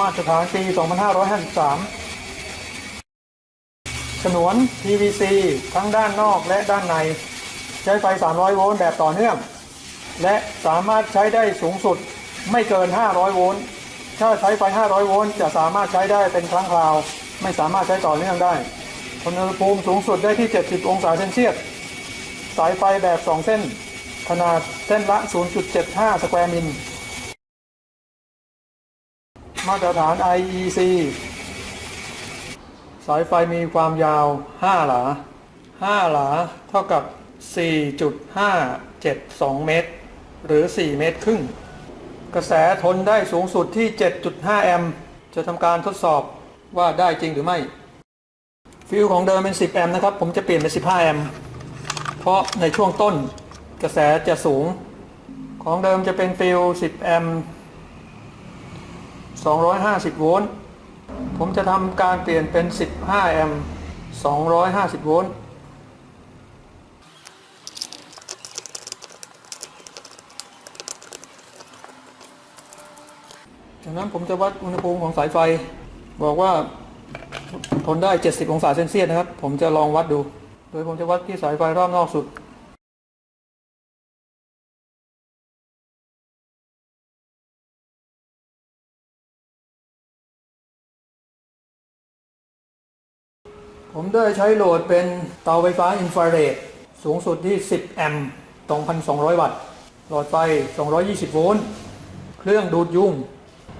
มาตรฐานปี 2553 ฉนวน PVC ทั้งด้านนอกและด้านใน ใช้ไฟ 300 โวลต์แบบต่อเนื่อง และสามารถใช้ได้สูงสุดไม่เกิน 500 โวลต์ ถ้าใช้ไฟ 500 โวลต์จะสามารถใช้ได้เป็นครั้งคราว ไม่สามารถใช้ต่อเนื่องได้อุณหภูมิสูงสุดได้ที่ 70 องศาเซนเซียส สายไฟแบบ 2 เส้น ขนาดเส้นละ 0.75 สแควร์มิล มาตรฐาน IEC สายไฟมีความยาว 5 หลา 5 หลาเท่ากับ 4.572 เมตร หรือ 4 เมตรครึ่ง กระแสทนได้สูงสุดที่ 7.5 แอมป์จะทำการทดสอบว่าได้จริงหรือไม่ ฟิลของเดิมเป็น 10 แอมป์นะครับ ผมจะเปลี่ยนเป็น 15 แอมป์เพราะในช่วงต้นกระแสจะสูง ของเดิมจะเป็นฟิล10 แอมป์ 250 โวลต์ ผมจะทำการเปลี่ยนเป็น 15 แอมป์ 250 โวลต์ จากนั้นผมจะวัดอุณหภูมิของสายไฟ บอกว่าทนได้ 70 องศาเซนเซียสนะครับ ผมจะลองวัดดู โดยผมจะวัดที่สายไฟรอบนอกสุด ผมได้ใช้โหลดเป็นเตาไฟฟ้าอินฟราเรดสูงสุดที่ 10 แอมป์2,200 วัตต์ หลอดไฟ 220 โวลต์ เครื่องดูดยุ่ง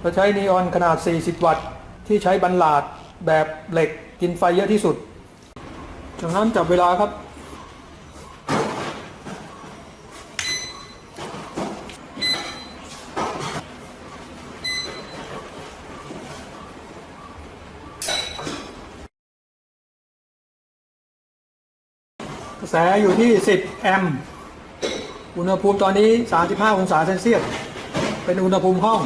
และใช้นีออนขนาด 40 วัตต์ ที่ใช้บันลาดแบบเหล็กกินไฟเยอะที่สุด จากนั้นจับเวลาครับก ระแสอยู่ที่ 10 แอมป์อุณหภูมิตอนนี้ 35 องศาเซนเซียส เป็นอุณหภูมิห้อง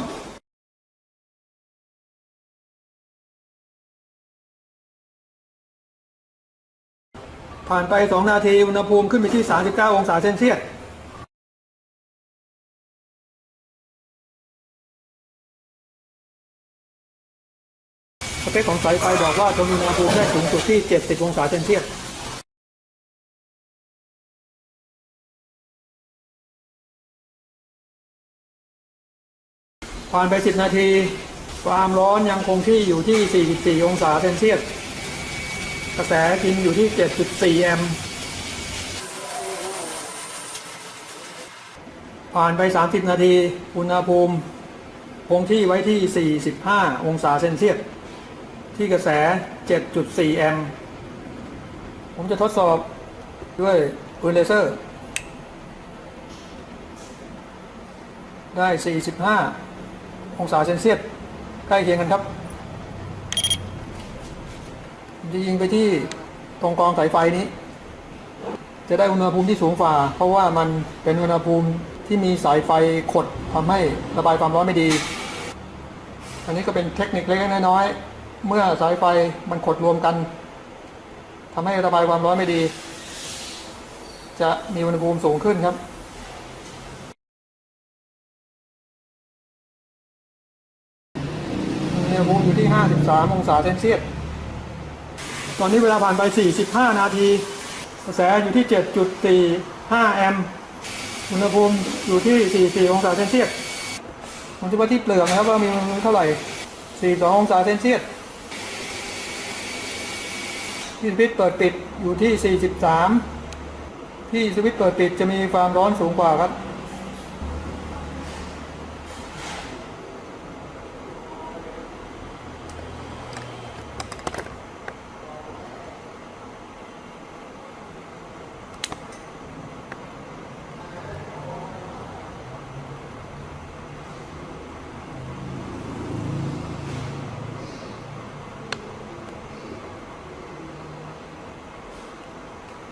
ผ่านไป 2 นาที อุณหภูมิขึ้นไปที่ 39 องศาเซนเซียสสเปคของสายไฟบอกว่าจะมีอุณหภูมิได้สูงสุดที่ 70 องศาเซนเซียส ผ่านไป 10 นาที ความร้อนยังคงที่อยู่ที่ 44 องศาเซนเซียส กระแสกินอยู่ที่ 7.4 แอมป์ผ่านไป 30 นาที อุณหภูมิ คงที่ไว้ที่ 45 องศาเซนเซียส ที่กระแส 7.4 แอมป์ ผมจะทดสอบด้วยปืนเลเซอร์ ได้ 45 องศาเซนเซียสใกล้เคียงกันครับจะยิงไปที่ตรงกองสายไฟนี้ จะได้อุณหภูมิที่สูงกว่า เพราะว่ามันเป็นอุณหภูมิที่มีสายไฟขดทำให้ระบายความร้อนไม่ดี อันนี้ก็เป็นเทคนิคเล็กๆน้อยๆเมื่อสายไฟมันขดรวมกันทำให้ระบายความร้อนไม่ดี จะมีอุณหภูมิสูงขึ้นครับ อุณหภูมิอยู่ที่ 53 องศาเซนเซียส ตอนนี้เวลาผ่านไป 45 นาที กระแสอยู่ที่ 7.45 แอมป์ อุณหภูมิอยู่ที่ 44 องศาเซนเซียสผมจะวัดที่เปลือกนะครับว่ามีเท่าไหร่ 42 องศาเซนเซียสที่สวิตช์เปิดปิดอยู่ที่ 43 ที่สวิตช์เปิดปิดจะมีความร้อนสูงกว่าครับ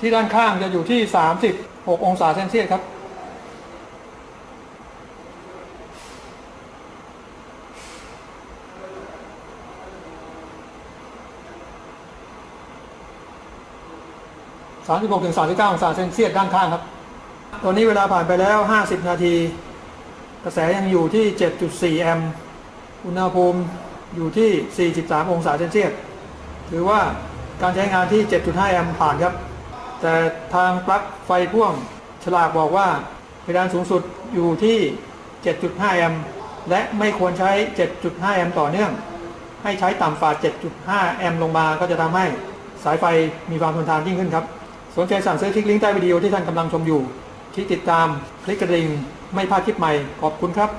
ที่ด้านข้างจะอยู่ที่ 36 องศาเซนเซียสครับ 36ถึง39 องศาเซนเซียสด้านข้างครับ ตอนนี้เวลาผ่านไปแล้ว 50 นาที กระแสยังอยู่ที่ 7.4 แอมป์อุณหภูมิอยู่ที่ 43 องศาเซนเซียส ถือว่าการใช้งานที่ 7.5 แอมป์ผ่านครับ แต่ทางปลั๊กไฟพ่วงฉลากบอกว่าเพดานสูงสุดอยู่ที่ 7.5 แอมป์และไม่ควรใช้ 7.5 แอมป์ต่อเนื่อง ให้ใช้ต่ำฝ่า 7.5 แอมป์ลงมาก็จะทำให้สายไฟมีความทนทานยิ่งขึ้นครับ สนใจสั่งซื้อคลิกลิงก์ใต้วิดีโอที่ท่านกำลังชมอยู่ที่ติดตาม คลิกกระดิ่ง ไม่พลาดคลิปใหม่ ขอบคุณครับ